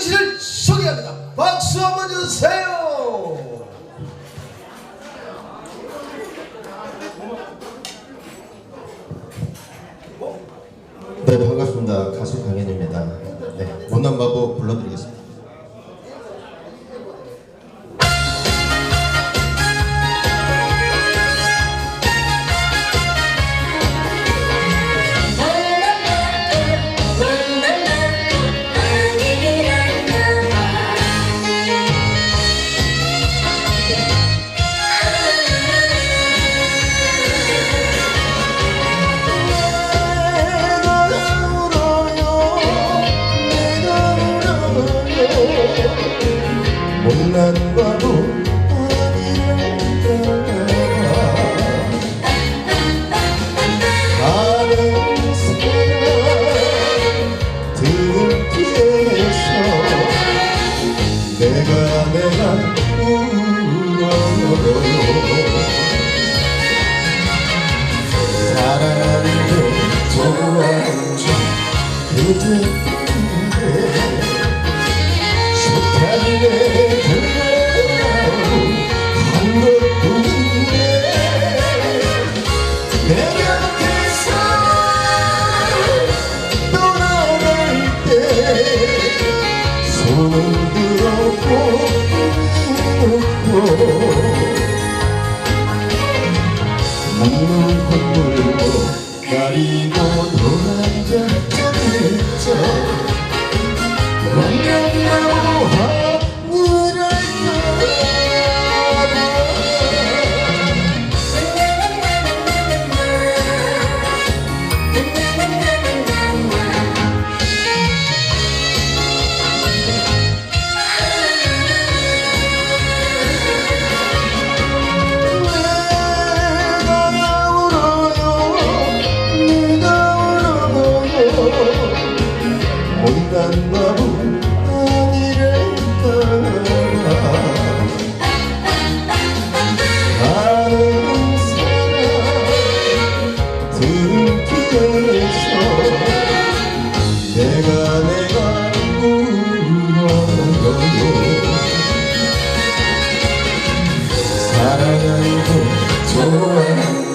씨를 소개합니다. 박수 한번 주세요. 네 반갑습니다 가수 강현입니다 네 못난 바보 불러드리겠습니다 내가 울어요 사랑하는 콧물로 가리고 돌아앉아 있죠 못난 바 사람 등뒤에서 내가 내가 울어요 사랑하고 좋아하는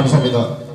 감사합니다.